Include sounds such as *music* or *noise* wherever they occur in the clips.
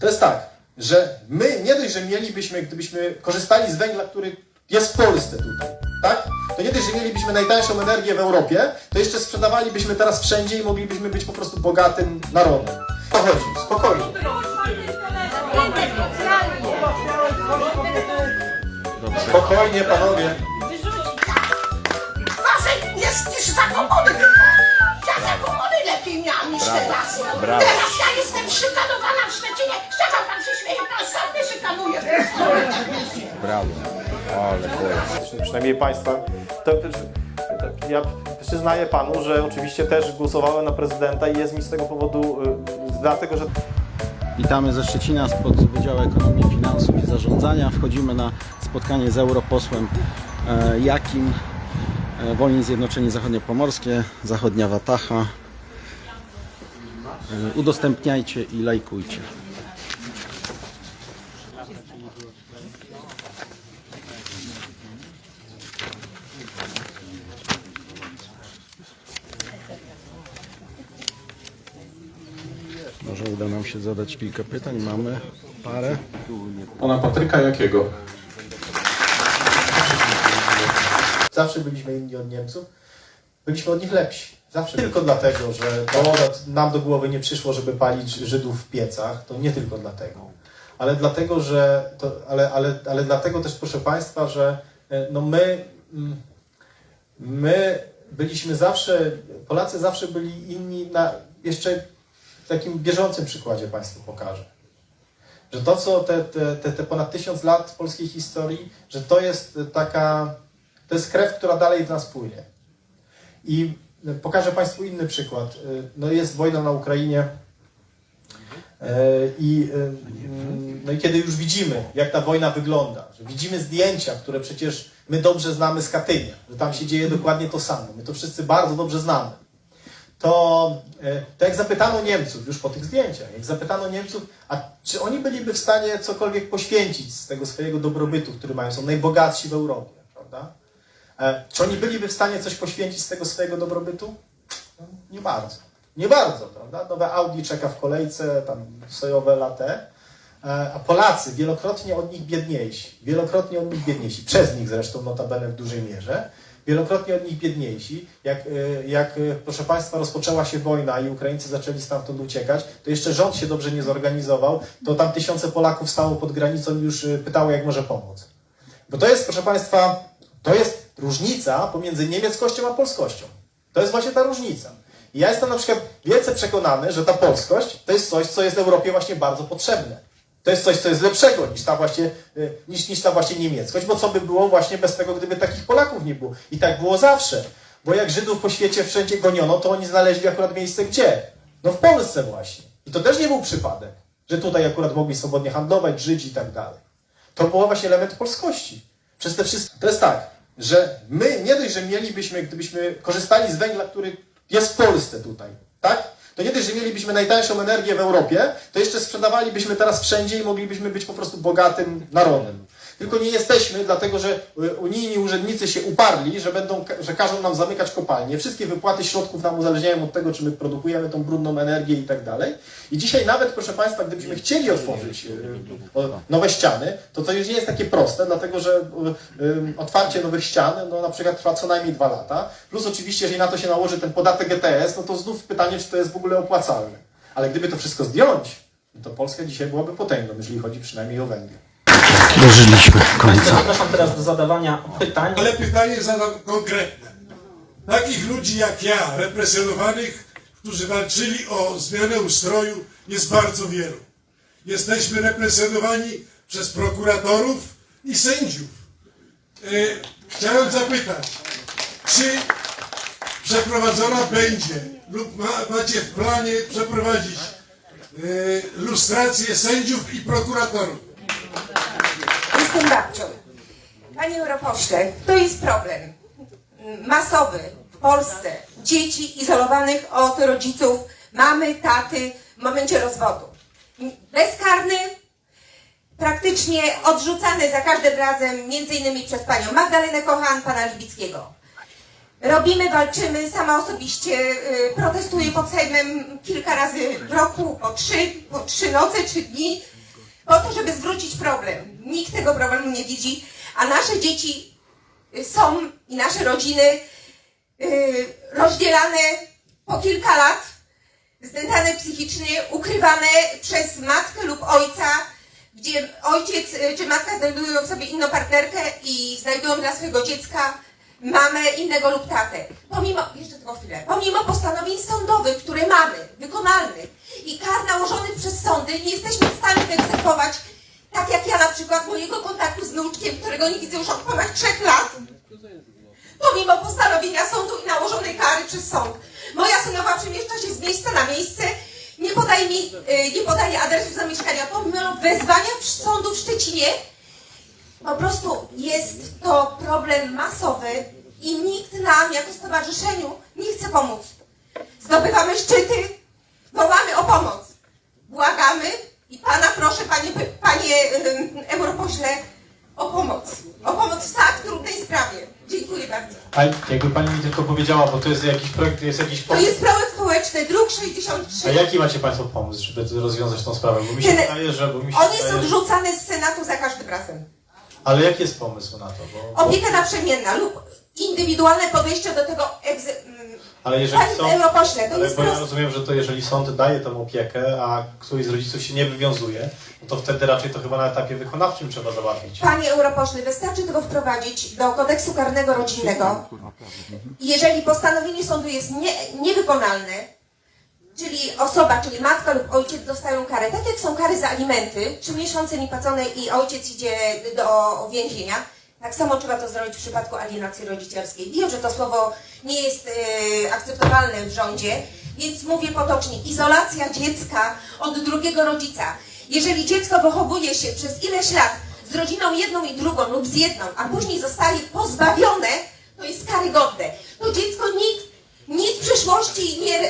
To jest tak, że my nie dość, że mielibyśmy, gdybyśmy korzystali z węgla, który jest w Polsce tutaj, tak? To nie dość, że mielibyśmy najtańszą energię w Europie, to jeszcze sprzedawalibyśmy teraz wszędzie i moglibyśmy być po prostu bogatym narodem. To chodzi, spokojnie. Spokojnie, panowie. Wasze jest niż za. Ja za lepiej miałam niż teraz. brawo. Teraz ja jestem szykanowana w Szczecinie. Stefan pan się śmieje, pan sam mnie szykanuje. Brawo. Ale boję. przynajmniej Państwa, to, to, ja przyznaję Panu, że oczywiście też głosowałem na prezydenta i jest mi z tego powodu, y, dlatego że Witamy ze Szczecina spod Wydziału Ekonomii, Finansów i Zarządzania. Wchodzimy na spotkanie z europosłem e, Jakim, e, Wolni Zjednoczeni Zachodniopomorskie, Zachodnia Watacha. E, udostępniajcie i lajkujcie. Może uda nam się zadać kilka pytań. Mamy parę. Pana Patryka jakiego? zawsze byliśmy inni od Niemców, byliśmy od nich lepsi. Zawsze. Tylko dlatego, że to nam do głowy nie przyszło, żeby palić Żydów w piecach, to nie tylko dlatego. Ale dlatego, że to, ale, ale, ale dlatego też, proszę Państwa, że e, no my, mm, my byliśmy zawsze, Polacy zawsze byli inni na jeszcze w takim bieżącym przykładzie Państwu pokażę. Że to, co te, te, te, te ponad tysiąc lat polskiej historii, że to jest taka, to jest krew, która dalej w nas płynie. I pokażę Państwu inny przykład. No jest wojna na Ukrainie e, i, e, no i kiedy już widzimy, jak ta wojna wygląda, że widzimy zdjęcia, które przecież my dobrze znamy z Katynia, że tam się dzieje dokładnie to samo. My to wszyscy bardzo dobrze znamy. To, to jak zapytano Niemców, już po tych zdjęciach, jak zapytano Niemców, a czy oni byliby w stanie cokolwiek poświęcić z tego swojego dobrobytu, który mają, są najbogatsi w Europie, prawda? E, Czy oni byliby w stanie coś poświęcić z tego swojego dobrobytu? No, nie bardzo. Nie bardzo, prawda? Nowe Audi czeka w kolejce, tam sojowe latte, a Polacy wielokrotnie od nich biedniejsi, wielokrotnie od nich biedniejsi, przez nich zresztą notabene w dużej mierze, wielokrotnie od nich biedniejsi. Jak, e, jak e, proszę Państwa, rozpoczęła się wojna i Ukraińcy zaczęli stamtąd uciekać, to jeszcze rząd się dobrze nie zorganizował, to tam tysiące Polaków stało pod granicą i już pytało, jak może pomóc. Bo to jest, proszę Państwa, to jest różnica pomiędzy niemieckością a polskością. To jest właśnie ta różnica. I ja jestem na przykład wielce przekonany, że ta polskość to jest coś, co jest Europie właśnie bardzo potrzebne. To jest coś, co jest lepszego niż ta właśnie, y, niż, niż ta właśnie niemieckość, bo co by było właśnie bez tego, gdyby takich Polaków nie było. I tak było zawsze. Bo jak Żydów po świecie wszędzie goniono, to oni znaleźli akurat miejsce gdzie? No w Polsce właśnie. I to też nie był przypadek, że tutaj akurat mogli swobodnie handlować, żyć i tak dalej. To był właśnie element polskości. Przez te wszystkie. To jest tak, że my nie dość, że mielibyśmy, gdybyśmy korzystali z węgla, który jest w Polsce tutaj, tak? To nie dość, że mielibyśmy najtańszą energię w Europie, to jeszcze sprzedawalibyśmy teraz wszędzie i moglibyśmy być po prostu bogatym narodem. Tylko nie jesteśmy, dlatego że y, unijni urzędnicy się uparli, że, będą, że każą nam zamykać kopalnie. Wszystkie wypłaty środków nam uzależniają od tego, czy my produkujemy tą brudną energię i tak dalej. I dzisiaj nawet, proszę Państwa, gdybyśmy chcieli otworzyć nowe ściany, to to już nie jest takie proste, dlatego że y, y, otwarcie nowych ścian, no na przykład trwa co najmniej dwa lata. Plus oczywiście, jeżeli na to się nałoży ten podatek ETS, no to znów pytanie, czy to jest w ogóle opłacalne. Ale gdyby to wszystko zdjąć, to Polska dzisiaj byłaby potęgą, jeżeli chodzi przynajmniej o węgiel. Dożyliśmy końca. Zapraszam teraz do zadawania pytań. Ale pytanie zadam konkretne. Takich ludzi jak ja, represjonowanych, którzy walczyli o zmianę ustroju, jest bardzo wielu. Jesteśmy represjonowani przez prokuratorów i sędziów. E, chciałem zapytać, czy przeprowadzona będzie lub ma, macie w planie przeprowadzić e, lustrację sędziów i prokuratorów? Panie europośle, to jest problem masowy w Polsce. Dzieci izolowanych od rodziców, mamy, taty w momencie rozwodu. Bezkarny, praktycznie odrzucany za każdym razem, między innymi przez panią Magdalenę Kochan, pana Libickiego. Robimy, walczymy, sama osobiście y, protestuję pod Sejmem kilka razy w roku, po trzy, po trzy noce, trzy dni, po to, żeby zwrócić problem. Nikt tego problemu nie widzi, a nasze dzieci y, są i nasze rodziny y, rozdzielane po kilka lat, znęcane psychicznie, ukrywane przez matkę lub ojca, gdzie ojciec y, czy matka znajdują sobie inną partnerkę i znajdują dla swojego dziecka mamę innego lub tatę. Pomimo, jeszcze tylko chwilę, pomimo postanowień sądowych, które mamy, wykonalnych i kar nałożonych przez sądy, nie jesteśmy w stanie wyegzekwować, tak jak ja na przykład mojego kontaktu z wnuczkiem, którego nie widzę już od ponad trzech lat, pomimo postanowienia sądu i nałożonej kary przez sąd. Moja synowa przemieszcza się z miejsca na miejsce, nie podaje mi, y, nie podaje adresu zamieszkania, pomimo wezwania sądu w Szczecinie. Po prostu jest to problem masowy i nikt nam jako stowarzyszeniu nie chce pomóc. Zdobywamy szczyty, wołamy o pomoc, błagamy i Pana proszę, Panie, panie A jakby pani mi tylko powiedziała, bo to jest jakiś projekt, jest jakiś To pomysł. jest projekt społeczny, druk 63. A jaki macie Państwo pomysł, żeby rozwiązać tą sprawę? Bo mi się wydaje, że... Bo mi się wydaje, są że- wrzucane z Senatu za każdym razem. Ale jaki jest pomysł na to? Bo, bo, Opieka naprzemienna lub indywidualne podejście do tego egze... mm, ale jeżeli Panie sąd... Europośle, to Ale jest bo ja proste. rozumiem, że to jeżeli sąd daje tą opiekę, a któryś z rodziców się nie wywiązuje, no to wtedy raczej to chyba na etapie wykonawczym trzeba załatwić. Panie Europośle, wystarczy tego wprowadzić do kodeksu karnego rodzinnego. Jeżeli postanowienie sądu jest nie, niewykonalne, czyli osoba, czyli matka lub ojciec dostają karę, tak jak są kary za alimenty, trzy miesiące niepłacone i ojciec idzie do więzienia, tak samo trzeba to zrobić w przypadku alienacji rodzicielskiej. Wiem, że to słowo nie jest e, akceptowalne w rządzie, więc mówię potocznie. Izolacja dziecka od drugiego rodzica. Jeżeli dziecko wychowuje się przez ileś lat z rodziną jedną i drugą lub z jedną, a później zostaje pozbawione, to jest karygodne. To dziecko nikt, nic w przyszłości nie,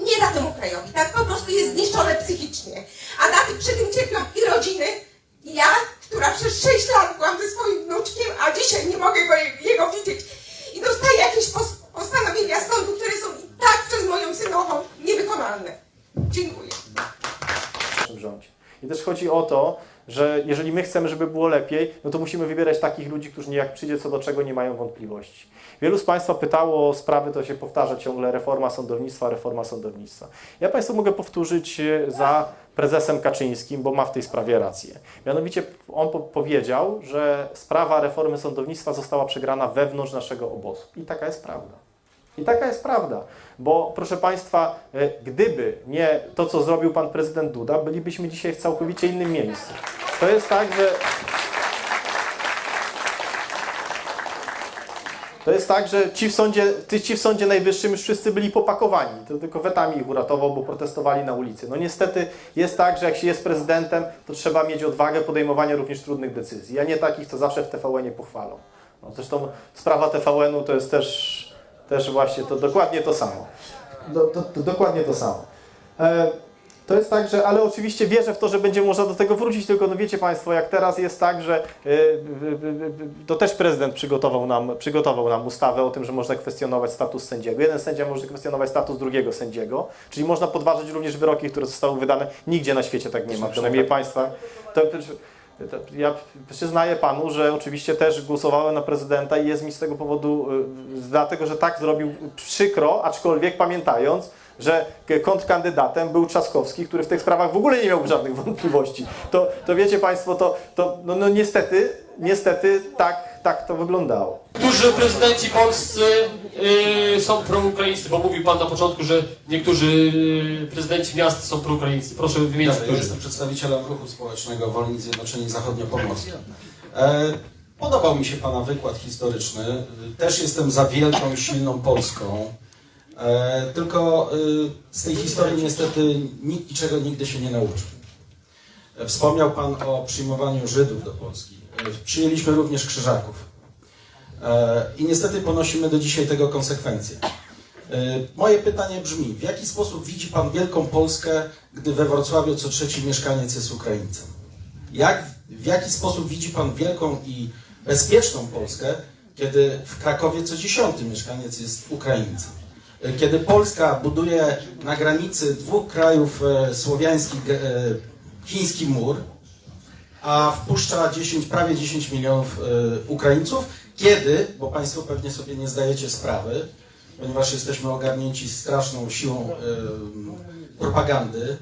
nie da temu krajowi, tak? Po prostu jest zniszczone psychicznie. A na tym, przy tym cierpią i rodziny, ja, która przez 6 lat byłam ze swoim wnuczkiem, a dzisiaj nie mogę go, jego widzieć. I dostaję jakieś pos, postanowienia sądu, które są i tak przez moją synową niewykonalne. Dziękuję. I też chodzi o to, że jeżeli my chcemy, żeby było lepiej, no to musimy wybierać takich ludzi, którzy niejak przyjdzie co do czego nie mają wątpliwości. Wielu z Państwa pytało o sprawy, to się powtarza ciągle, reforma sądownictwa, reforma sądownictwa. Ja Państwu mogę powtórzyć e, za prezesem Kaczyńskim, bo ma w tej sprawie rację. Mianowicie on po powiedział, że sprawa reformy sądownictwa została przegrana wewnątrz naszego obozu. I taka jest prawda. I taka jest prawda, bo proszę Państwa, e, gdyby nie to, co zrobił Pan Prezydent Duda, bylibyśmy dzisiaj w całkowicie innym miejscu. To jest tak, że To jest tak, że ci w, sądzie, ty- ci w Sądzie Najwyższym już wszyscy byli popakowani. To tylko wetami ich uratował, bo protestowali na ulicy. No niestety jest tak, że jak się jest prezydentem, to trzeba mieć odwagę podejmowania również trudnych decyzji, a nie takich, co zawsze w TVN-ie pochwalą. No, zresztą sprawa TVN-u to jest też, też właśnie to dokładnie to samo. Do, do, dokładnie to samo. E, to jest tak, że, ale oczywiście wierzę w to, że będzie można do tego wrócić, tylko no wiecie Państwo, jak teraz jest tak, że y, y, y, to też prezydent przygotował nam, przygotował nam ustawę o tym, że można kwestionować status sędziego. Jeden sędzia może kwestionować status drugiego sędziego, czyli można podważyć również wyroki, które zostały wydane. Nigdzie na świecie tak nie ma, przynajmniej Państwa. To, ja przyznaję Panu, że oczywiście też głosowałem na prezydenta i jest mi z tego powodu, dlatego że tak zrobił przykro, aczkolwiek pamiętając, że kontrkandydatem był Trzaskowski, który w tych sprawach w ogóle nie miał żadnych *laughs* wątpliwości. To, to wiecie Państwo, to, to no, no niestety, niestety tak, tak to wyglądało. Którzy prezydenci polscy y, są proukraińscy, bo mówił Pan na początku, że niektórzy y, prezydenci miast są proukraińscy. Proszę wymienić, Dobrze, ja którzy. jestem przedstawicielem ruchu społecznego Wolni Zjednoczeni Zachodniopomorscy. E, podobał mi się Pana wykład historyczny. Też jestem za wielką silną Polską. E, tylko e, z tej historii niestety nikt niczego nigdy się nie nauczył. Wspomniał Pan o przyjmowaniu Żydów do Polski. E, Przyjęliśmy również Krzyżaków. E, I niestety ponosimy do dzisiaj tego konsekwencje. Moje pytanie brzmi, w jaki sposób widzi Pan Wielką Polskę, gdy we Wrocławiu co trzeci mieszkaniec jest Ukraińcem? Jak, w jaki sposób widzi Pan wielką i bezpieczną Polskę, kiedy w Krakowie co dziesiąty mieszkaniec jest Ukraińcem, kiedy Polska buduje na granicy dwóch krajów e, słowiańskich e, chiński mur, a wpuszcza 10, prawie 10 milionów e, Ukraińców, kiedy, bo Państwo pewnie sobie nie zdajecie sprawy, ponieważ jesteśmy ogarnięci straszną siłą propagandy,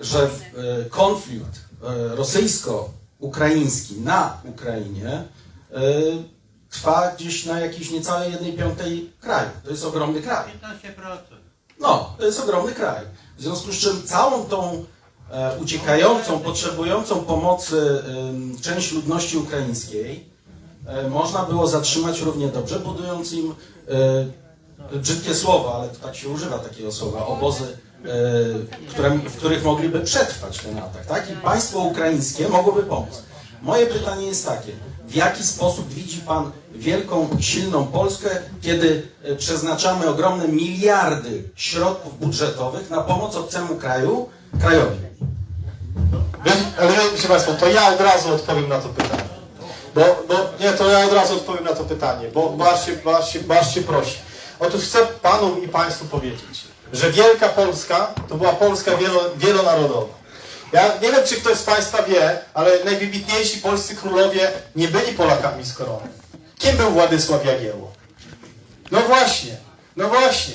że konflikt rosyjsko-ukraiński na Ukrainie trwa gdzieś na jakiejś niecałej jednej piątej kraju. To jest ogromny kraj. 15%. No, to jest ogromny kraj. W związku z czym całą tą e, uciekającą, potrzebującą pomocy em, część ludności ukraińskiej e, można było zatrzymać równie dobrze, budując im e, brzydkie słowa, ale to tak się używa takiego słowa, obozy, e, które, w których mogliby przetrwać ten atak. Tak? I państwo ukraińskie mogłoby pomóc. Moje pytanie jest takie. W jaki sposób widzi Pan wielką, silną Polskę, kiedy e, przeznaczamy ogromne miliardy środków budżetowych na pomoc obcemu kraju, krajowi? Ale proszę Państwa, to ja od razu odpowiem na to pytanie. Bo, bo nie, to ja od razu odpowiem na to pytanie, bo, aż się, się, prosi. Otóż chcę Panom i Państwu powiedzieć, że Wielka Polska to była Polska wielo, wielonarodowa. Ja nie wiem, czy ktoś z Państwa wie, ale najwybitniejsi polscy królowie nie byli Polakami z koroną. Kim był Władysław Jagiełło? No właśnie, no właśnie.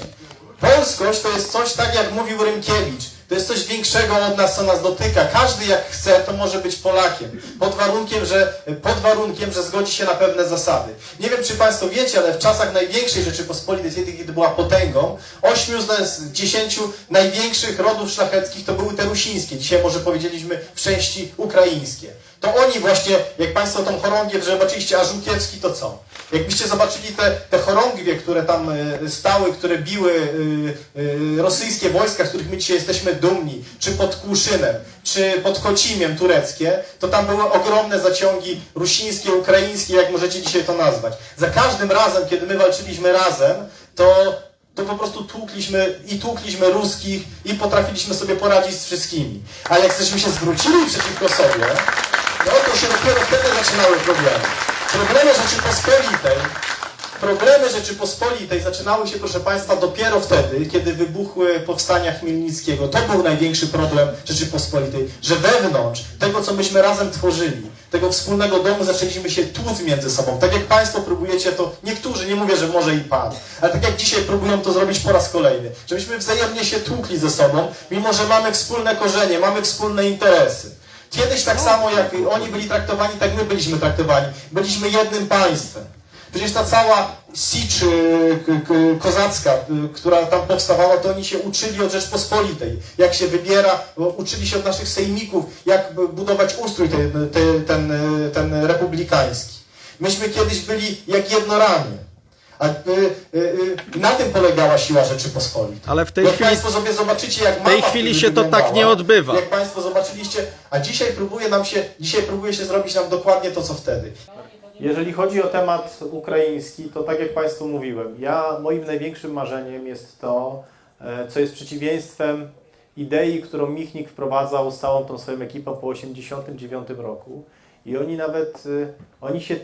Polskość to jest coś tak, jak mówił Rymkiewicz. To jest coś większego od nas, co nas dotyka. Każdy jak chce, to może być Polakiem. Pod warunkiem, że, pod warunkiem, że zgodzi się na pewne zasady. Nie wiem, czy Państwo wiecie, ale w czasach największej Rzeczypospolitej, kiedy była potęgą, ośmiu z dziesięciu największych rodów szlacheckich to były te rusińskie. Dzisiaj może powiedzieliśmy w części ukraińskie. To oni właśnie, jak Państwo tą chorągiew zobaczyliście, a Żółkiewski to co? Jakbyście zobaczyli te, te chorągwie, które tam e, stały, które biły e, e, rosyjskie wojska, z których my dzisiaj jesteśmy dumni, czy pod Kłuszynem, czy pod Kocimiem tureckie, to tam były ogromne zaciągi rusińskie, ukraińskie, jak możecie dzisiaj to nazwać. Za każdym razem, kiedy my walczyliśmy razem, to to po prostu tłukliśmy i tłukliśmy ruskich i potrafiliśmy sobie poradzić z wszystkimi. Ale jak żeśmy się zwrócili przeciwko sobie, no to się dopiero wtedy zaczynały problemy. Problemy Rzeczypospolitej, problemy Rzeczypospolitej zaczynały się, proszę Państwa, dopiero wtedy, kiedy wybuchły powstania Chmielnickiego. To był największy problem Rzeczypospolitej, że wewnątrz tego, co myśmy razem tworzyli, tego wspólnego domu zaczęliśmy się tłuc między sobą. Tak jak Państwo próbujecie to, niektórzy, nie mówię, że może i Pan, ale tak jak dzisiaj próbują to zrobić po raz kolejny, żebyśmy wzajemnie się tłukli ze sobą, mimo że mamy wspólne korzenie, mamy wspólne interesy. Kiedyś tak samo jak oni byli traktowani, tak my byliśmy traktowani. Byliśmy jednym państwem. Przecież ta cała Sicz y, kozacka, y, która tam powstawała, to oni się uczyli od Rzeczpospolitej. Jak się wybiera, uczyli się od naszych sejmików, jak budować ustrój ten, ten, ten, y, ten republikański. Myśmy kiedyś byli jak jednoramię. A y, y, y, na tym polegała siła Rzeczypospolitej. Ale w tej jak chwili- Państwo sobie zobaczycie, jak w tej chwili się to tak nie odbywa. Jak Państwo zobaczyliście, a dzisiaj próbuje nam się, dzisiaj próbuje się zrobić nam dokładnie to, co wtedy. Jeżeli chodzi o temat ukraiński, to tak jak Państwu mówiłem, ja moim największym marzeniem jest to, e, co jest przeciwieństwem idei, którą Michnik wprowadzał z całą tą swoją ekipą po 1989 roku. I oni nawet, y, oni się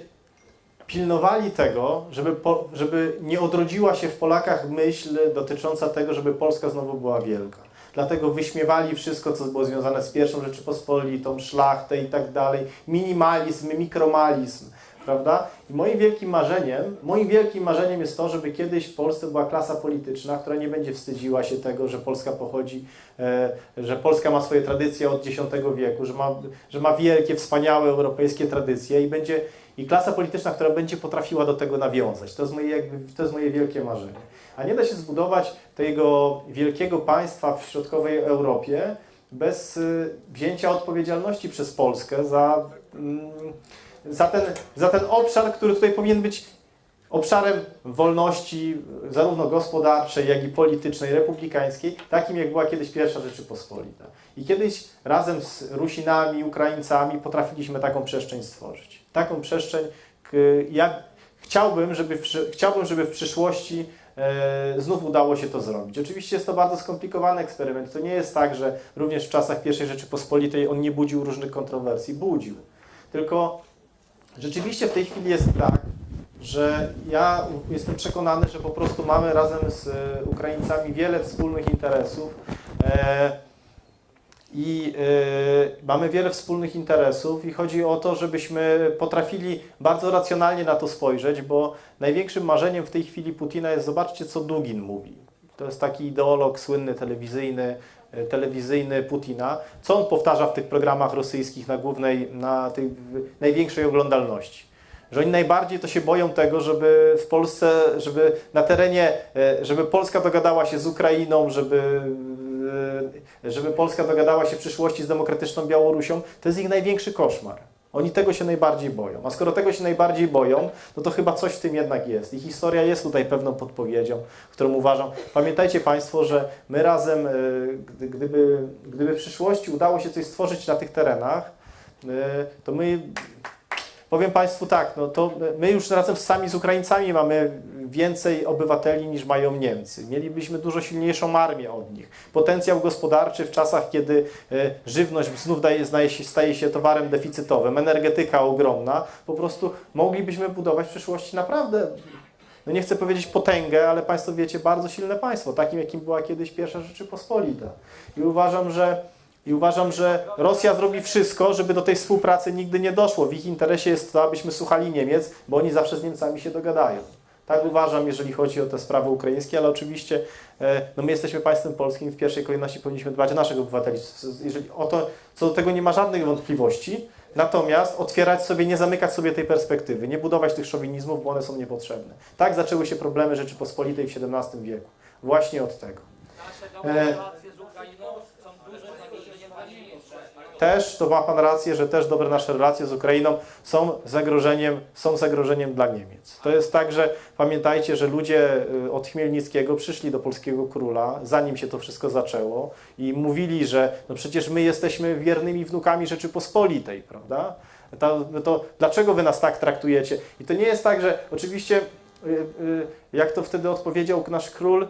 pilnowali tego, żeby, po, żeby nie odrodziła się w Polakach myśl dotycząca tego, żeby Polska znowu była wielka. Dlatego wyśmiewali wszystko, co było związane z pierwszą Rzeczypospolitą, szlachtę i tak dalej, minimalizm, mikromalizm, prawda? I moim wielkim marzeniem, moim wielkim marzeniem jest to, żeby kiedyś w Polsce była klasa polityczna, która nie będzie wstydziła się tego, że Polska pochodzi, e, że Polska ma swoje tradycje od X wieku, że ma, że ma wielkie, wspaniałe europejskie tradycje i będzie i klasa polityczna, która będzie potrafiła do tego nawiązać. To jest moje, jakby, to jest moje wielkie marzenie. A nie da się zbudować tego wielkiego państwa w środkowej Europie bez y, wzięcia odpowiedzialności przez Polskę za, mm, za, ten, za ten obszar, który tutaj powinien być obszarem wolności zarówno gospodarczej, jak i politycznej, republikańskiej, takim jak była kiedyś pierwsza Rzeczypospolita. I kiedyś razem z Rusinami, Ukraińcami potrafiliśmy taką przestrzeń stworzyć. Taką przestrzeń, k- ja chciałbym, żeby chciałbym, żeby w przyszłości e, znów udało się to zrobić. Oczywiście jest to bardzo skomplikowany eksperyment. To nie jest tak, że również w czasach pierwszej Rzeczypospolitej on nie budził różnych kontrowersji. Budził. Tylko rzeczywiście w tej chwili jest tak, że ja jestem przekonany, że po prostu mamy razem z e, Ukraińcami wiele wspólnych interesów. I e, mamy wiele wspólnych interesów, i chodzi o to, żebyśmy potrafili bardzo racjonalnie na to spojrzeć, bo największym marzeniem w tej chwili Putina jest, zobaczcie, co Dugin mówi. To jest taki ideolog słynny, telewizyjny, e, telewizyjny Putina. Co on powtarza w tych programach rosyjskich na głównej, na tej największej oglądalności? Że oni najbardziej to się boją tego, żeby w Polsce, żeby na terenie, e, żeby Polska dogadała się z Ukrainą, żeby, żeby Polska dogadała się w przyszłości z demokratyczną Białorusią. To jest ich największy koszmar. Oni tego się najbardziej boją. A skoro tego się najbardziej boją, no to chyba coś w tym jednak jest. I historia jest tutaj pewną podpowiedzią, którą uważam. Pamiętajcie Państwo, że my razem, gdy- gdyby, gdyby w przyszłości udało się coś stworzyć na tych terenach, e, to my Powiem Państwu tak, no to my już razem sami z Ukraińcami mamy więcej obywateli niż mają Niemcy. Mielibyśmy dużo silniejszą armię od nich. Potencjał gospodarczy w czasach, kiedy e, żywność znów daje, się, staje się towarem deficytowym, energetyka ogromna, po prostu moglibyśmy budować w przyszłości naprawdę, no nie chcę powiedzieć potęgę, ale Państwo wiecie, bardzo silne państwo, takim jakim była kiedyś pierwsza Rzeczypospolita. I uważam, że i uważam, że Rosja zrobi wszystko, żeby do tej współpracy nigdy nie doszło. W ich interesie jest to, abyśmy słuchali Niemiec, bo oni zawsze z Niemcami się dogadają. Tak uważam, jeżeli chodzi o te sprawy ukraińskie, ale oczywiście e, no my jesteśmy państwem polskim i w pierwszej kolejności powinniśmy dbać o naszych obywateli. Jeżeli o to, co do tego nie ma żadnych wątpliwości, natomiast otwierać sobie, nie zamykać sobie tej perspektywy, nie budować tych szowinizmów, bo one są niepotrzebne. Tak zaczęły się problemy Rzeczypospolitej w XVII wieku. Właśnie od tego. E, też, to ma Pan rację, że też dobre nasze relacje z Ukrainą są zagrożeniem, są zagrożeniem dla Niemiec. To jest tak, że pamiętajcie, że ludzie y, od Chmielnickiego przyszli do polskiego króla, zanim się to wszystko zaczęło i mówili, że no przecież my jesteśmy wiernymi wnukami Rzeczypospolitej, prawda? To, no to dlaczego wy nas tak traktujecie? I to nie jest tak, że oczywiście, y, y, jak to wtedy odpowiedział nasz król,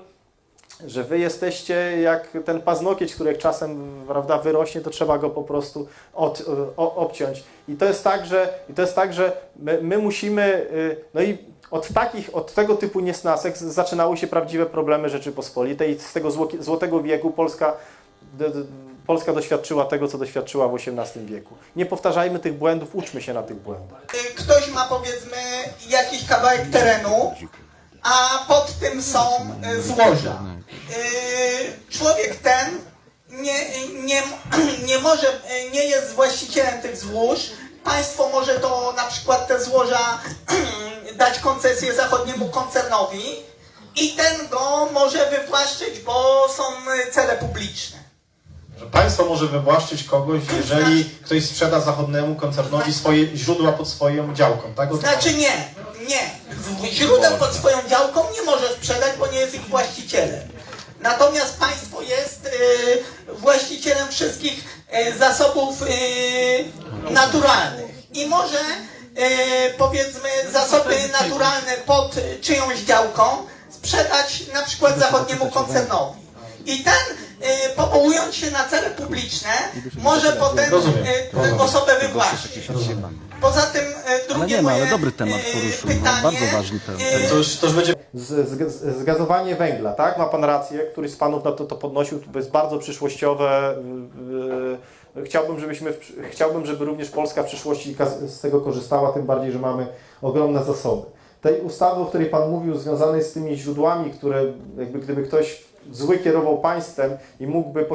że wy jesteście jak ten paznokieć, który jak czasem prawda, wyrośnie, to trzeba go po prostu od, o, obciąć. I to jest tak, że, i to jest tak, że my, my musimy, y, no i od takich, od tego typu niesnasek zaczynały się prawdziwe problemy Rzeczypospolitej i z tego zło- złotego wieku Polska, d, d, Polska doświadczyła tego, co doświadczyła w XVIII wieku. Nie powtarzajmy tych błędów, uczmy się na tych błędach. Ktoś ma powiedzmy jakiś kawałek terenu, a pod tym są y, złoża. Y, Człowiek ten nie, nie, *clears throat* nie może, y, nie jest właścicielem tych złóż. Państwo może to na przykład te złoża *clears throat* dać koncesję zachodniemu koncernowi i ten go może wywłaszczyć, bo są cele publiczne. Że państwo może wywłaszczyć kogoś, jeżeli ktoś sprzeda zachodniemu koncernowi swoje źródła pod swoją działką, tak? O to Znaczy nie, nie. Źródeł pod swoją działką nie może sprzedać, bo nie jest ich właścicielem. Natomiast państwo jest y, właścicielem wszystkich y, zasobów y, naturalnych i może y, powiedzmy zasoby naturalne pod czyjąś działką sprzedać na przykład zachodniemu koncernowi. I ten, powołując się na cele publiczne, może potem y, tę osobę wywłaszczyć. Poza tym Ale drugie nie, no, ale dobry temat poruszył, no, pytanie, bardzo ważny temat. To już, to już będzie Z, z, zgazowanie węgla, tak? Ma Pan rację, któryś z Panów na to, to podnosił, to jest bardzo przyszłościowe. Chciałbym, żebyśmy, chciałbym, żeby również Polska w przyszłości z tego korzystała, tym bardziej, że mamy ogromne zasoby. Tej ustawy, o której Pan mówił, związanej z tymi źródłami, które jakby gdyby ktoś zły kierował państwem i mógłby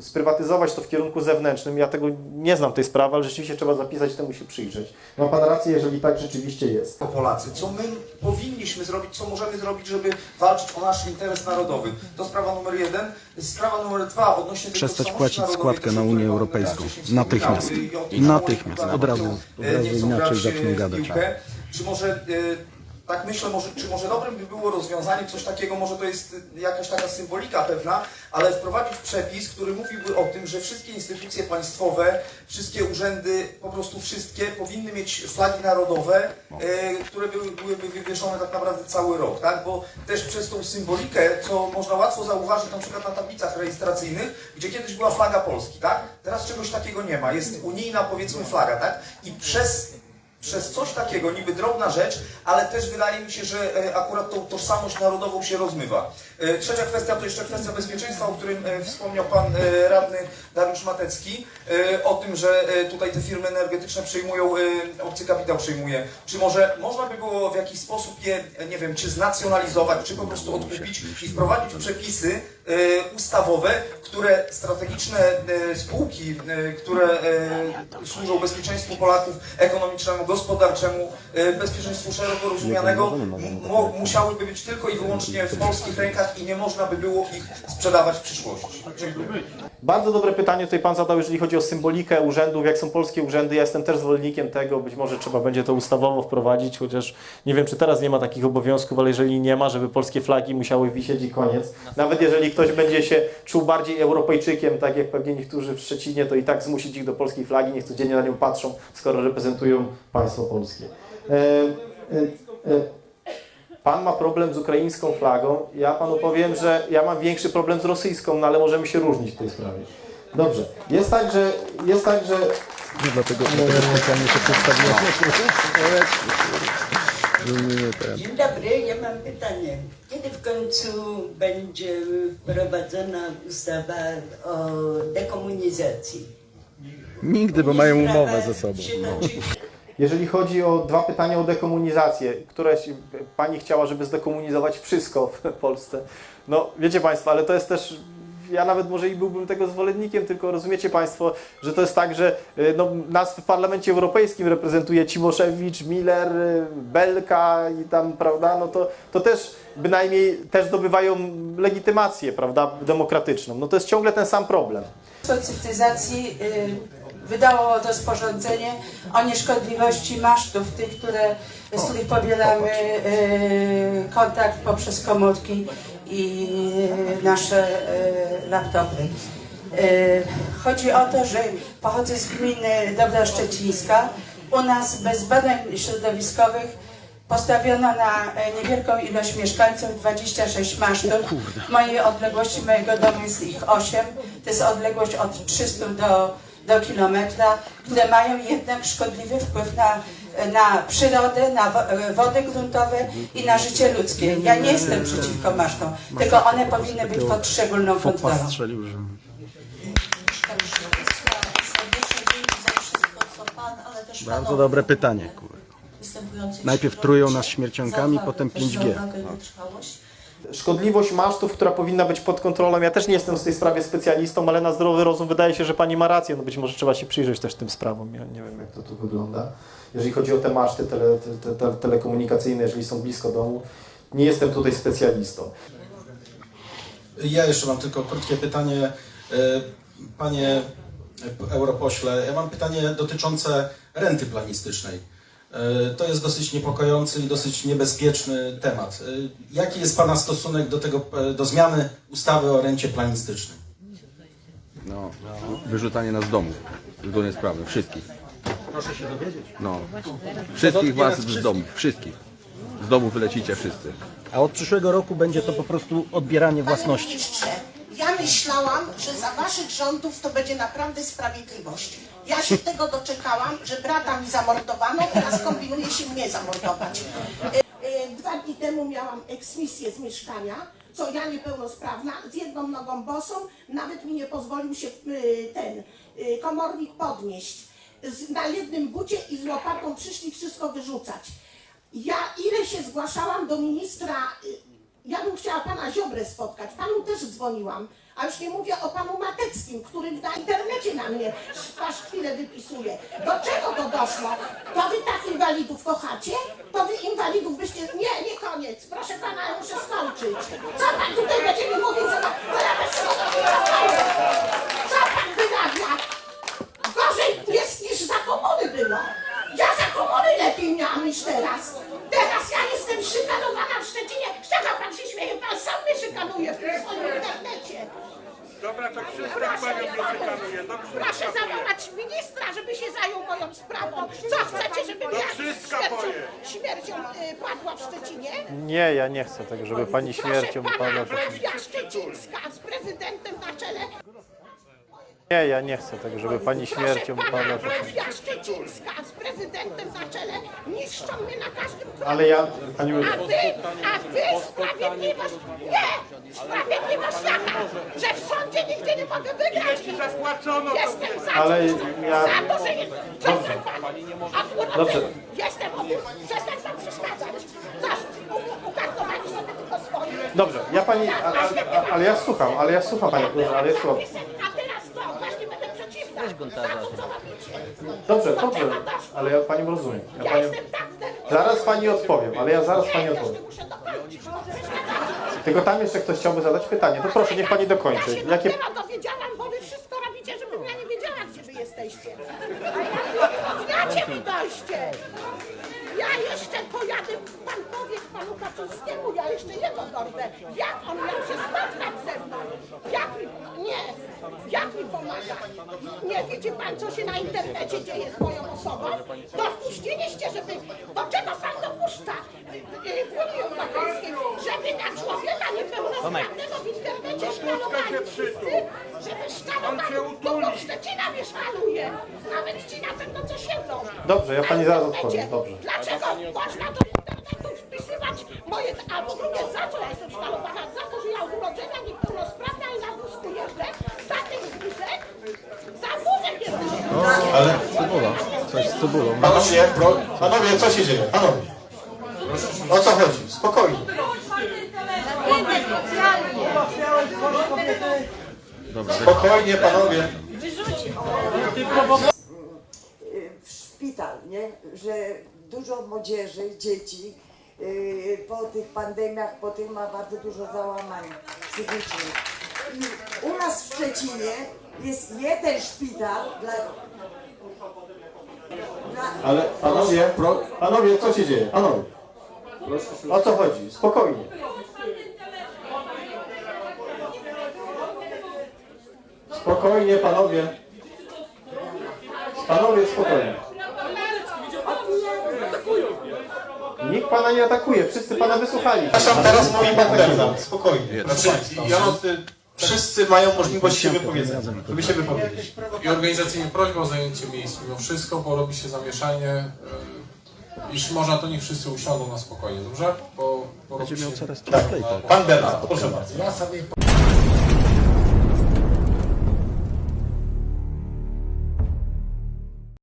sprywatyzować to w kierunku zewnętrznym, ja tego nie znam tej sprawy, ale rzeczywiście trzeba zapisać, temu się przyjrzeć. Ma Pan rację, jeżeli tak rzeczywiście jest. Polacy, co my powinniśmy zrobić, co możemy zrobić, żeby walczyć o nasz interes narodowy. To sprawa numer jeden. Sprawa numer dwa odnośnie Przestać płacić składkę na Unię Europejską. Natychmiast. Natychmiast. Od razu- od razu nie chcą inaczej zaczną e, gadać. piłkę. Czy może, e, tak myślę, może, czy może dobrym by było rozwiązanie coś takiego, może to jest jakaś taka symbolika pewna, ale wprowadzić przepis, który mówiłby o tym, że wszystkie instytucje państwowe, wszystkie urzędy, po prostu wszystkie powinny mieć flagi narodowe, e, które były, byłyby wywieszone tak naprawdę cały rok, tak? Bo też przez tą symbolikę, co można łatwo zauważyć na przykład na tablicach rejestracyjnych, gdzie kiedyś była flaga Polski, tak? Teraz czegoś takiego nie ma. Jest unijna powiedzmy flaga, tak? I przez przez coś takiego, niby drobna rzecz, ale też wydaje mi się, że e, akurat tą tożsamość narodową się rozmywa. E, Trzecia kwestia to jeszcze kwestia bezpieczeństwa, o którym e, wspomniał pan radny Dariusz Matecki, o tym, że tutaj te firmy energetyczne przejmują, e, obcy kapitał przejmuje. Czy może można by było w jakiś sposób je, nie wiem, czy znacjonalizować, czy po prostu odkupić i wprowadzić przepisy ustawowe, które strategiczne e, spółki, e, które e, służą bezpieczeństwu Polaków, ekonomicznemu, gospodarczemu, e, bezpieczeństwu szeroko rozumianego, musiałyby być tylko i wyłącznie w polskich rękach i nie można by było ich sprzedawać w przyszłości. Dziękuję. Bardzo dobre pytanie tutaj Pan zadał, jeżeli chodzi o symbolikę urzędów, jak są polskie urzędy. Ja jestem też zwolennikiem tego, być może trzeba będzie to ustawowo wprowadzić, chociaż nie wiem, czy teraz nie ma takich obowiązków, ale jeżeli nie ma, żeby polskie flagi musiały wisieć i koniec. Nawet jeżeli ktoś będzie się czuł bardziej Europejczykiem, tak jak pewnie niektórzy w Szczecinie, to i tak zmusić ich do polskiej flagi, niech codziennie na nią patrzą, skoro reprezentują państwo polskie. E, e, e, Pan ma problem z ukraińską flagą. Ja panu powiem, że ja mam większy problem z rosyjską, no ale możemy się różnić w tej sprawie. Dobrze. Jest tak, że. Jest tak, że. Dlatego specjalnie się przedstawiłem. *laughs* Dzień dobry, ja mam pytanie. Kiedy w końcu będzie wprowadzona ustawa o dekomunizacji? Nigdy, bo mają umowę ze sobą. No. Jeżeli chodzi o dwa pytania o dekomunizację, któreś pani chciała, żeby zdekomunizować wszystko w Polsce. No wiecie Państwo, ale to jest też. Ja nawet może i byłbym tego zwolennikiem, tylko rozumiecie Państwo, że to jest tak, że y, no, nas w Parlamencie Europejskim reprezentuje Cimoszewicz, Miller, y, Belka i tam, prawda, no to, to też bynajmniej też zdobywają legitymację, prawda, demokratyczną. No to jest ciągle ten sam problem. Cyfryzacji y, wydało rozporządzenie o nieszkodliwości masztów, tych, które, z których pobieramy y, kontakt poprzez komórki i nasze y, laptopy. Chodzi o to, że pochodzę z gminy Dobra Szczecińska. U nas bez badań środowiskowych postawiono na e, niewielką ilość mieszkańców 26 masztów. W mojej odległości mojego domu jest ich 8. To jest odległość od 300 do, do kilometra, które mają jednak szkodliwy wpływ na, na przyrodę, na wo- wody gruntowe i na życie ludzkie. Ja nie jestem przeciwko masztom, tylko one powinny być pod szczególną kontrolą. Bardzo dobre pytanie. Najpierw trują nas śmiercionkami, potem 5G. Szkodliwość masztów, która powinna być pod kontrolą. Ja też nie jestem w tej sprawie specjalistą, ale na zdrowy rozum wydaje się, że pani ma rację. No być może trzeba się przyjrzeć też tym sprawom. Ja nie wiem, jak to tu wygląda. Jeżeli chodzi o te maszty tele, te, te, telekomunikacyjne, jeżeli są blisko domu, nie jestem tutaj specjalistą. Ja jeszcze mam tylko krótkie pytanie. E, Panie europośle, ja mam pytanie dotyczące renty planistycznej. E, To jest dosyć niepokojący i dosyć niebezpieczny temat. E, Jaki jest Pana stosunek do, tego, e, do zmiany ustawy o rencie planistycznej? No, wyrzucanie nas z domów. Zgodnie z prawem. Wszystkich. Proszę się dowiedzieć. No. Wszystkich was z domów. Wszystkich. Z domu wylecicie wszyscy. A od przyszłego roku będzie to po prostu odbieranie własności. Ja myślałam, że za waszych rządów to będzie naprawdę sprawiedliwość. Ja się *laughs* tego doczekałam, że brata mi zamordowano, teraz kombinuje się mnie zamordować. E, e, Dwa dni temu miałam eksmisję z mieszkania, co ja niepełnosprawna, z jedną nogą bosą, nawet mi nie pozwolił się y, ten komornik podnieść. Na jednym bucie i z łopatą przyszli wszystko wyrzucać. Ja ile się zgłaszałam do ministra, ja bym chciała pana Ziobrę spotkać, panu też dzwoniłam, a już nie mówię o panu Mateckim, który na internecie na mnie aż chwilę wypisuje. Do czego to doszło? To wy tak inwalidów kochacie? To wy inwalidów byście... Nie, nie koniec, proszę pana, muszę skończyć. Co pan tutaj będzie mi mówił, że ma... To ja bez Co pan wyrabia? Gorzej jest niż za komuny było. Ja za komuny lepiej miałam niż teraz. Teraz ja jestem szykanowana w Szczecinie. Z czego pan się śmieje? Pan sam mnie szykanuje w swoim internecie. Dobra, to wszystko Proszę, zawołać ministra, żeby się zajął moją sprawą. Co chcecie, żebym ja wszystko śmiercią, śmiercią y, padła w Szczecinie? Nie, ja nie chcę tego, żeby pani śmiercią Proszę padła. pana, Zofia Szczecińska z prezydentem na czele. Nie, ja nie chcę tego, żeby pani śmiercią Proszę pana... pana, mafia szczecińska z prezydentem na czele niszczą mnie na każdym kroku. Ale ja, pani... A wy, a wy sprawiedliwość, nie, sprawiedliwość jaka, że w sądzie nigdy nie mogę wygrać. Jestem za Ale to, ja- za to, że nie, Dobrze. Akurat Dobrze. jestem od przestań wam przeszkadzać. Zaś u- ukartowali sobie tylko swoje. Dobrze, ja pani... A, a, a, ale ja słucham, ale ja słucham pani, ale ja słucham. A teraz co? Właśnie będę przeciwna. Za to, co robicie. Dobrze, dobrze, ale ja pani rozumiem. Ja Ja pani... jestem zdenerwowana. Zaraz pani odpowiem, ale ja zaraz pani odpowiem. Muszę dokończyć. Tylko tam jeszcze ktoś chciałby zadać pytanie. To proszę, niech pani Ja dokończy. się Jakie... dopiero dowiedziałam, bo wy wszystko robicie, żebym ja nie wiedziała, gdzie wy jesteście. Znacie mi dojście. Ja jeszcze pojadę, pan powie panu Kaczyńskiemu, ja jeszcze jego dorwę. Jak on miał się spotkać ze mną? Jak mi, nie, jak mi pomaga? Nie widzi pan, co się na internecie dzieje z moją osobą? Dopuściliście, żeby, do czego pan dopuszcza y, y, w Unii Europejskiej, żeby na człowieka niepełnosprawnego w internecie szkalowali wszyscy, żeby szkalowali, to do Szczecina mnie szkaluje. Nawet ci na pewno coś jedzą. Dobrze, ja pani zaraz odpowiem, dobrze. Dlaczego można do internetu wpisywać moje... A w ogóle za co ja jestem szkalowana? Za to, że ja od urodzenia niepełnosprawna i na wózku jeżdżę? Za ten wózek? Za wózek jestem Ale... Cebula. Coś z cebulą. Panowie, pro, panowie, co się dzieje? Panowie. O co chodzi? Spokojnie. Spokojnie, panowie. W szpital, nie? że dużo młodzieży, dzieci yy, po tych pandemiach, po tym ma bardzo dużo załamań psychicznych. U nas w Szczecinie jest jeden szpital dla Ale panowie, pro, panowie, co się dzieje? Panowie. O co chodzi? Spokojnie. Spokojnie, panowie. Panowie, spokojnie. Nikt pana nie atakuje, wszyscy pana wysłuchali. Przepraszam, teraz mówi pan Bernard. Spokojnie. Państwa. Ja mam Wszyscy mają możliwość się wypowiedzenia, żeby się wypowiedzieć. i organizacyjnie prośbę o zajęcie miejsc mimo wszystko, bo robi się zamieszanie. Iż można, to niech wszyscy usiądą na spokojnie, dobrze? Bo, bo Będzie robi miał się... coraz Tak, cieplej. pan Bernard, proszę bardzo.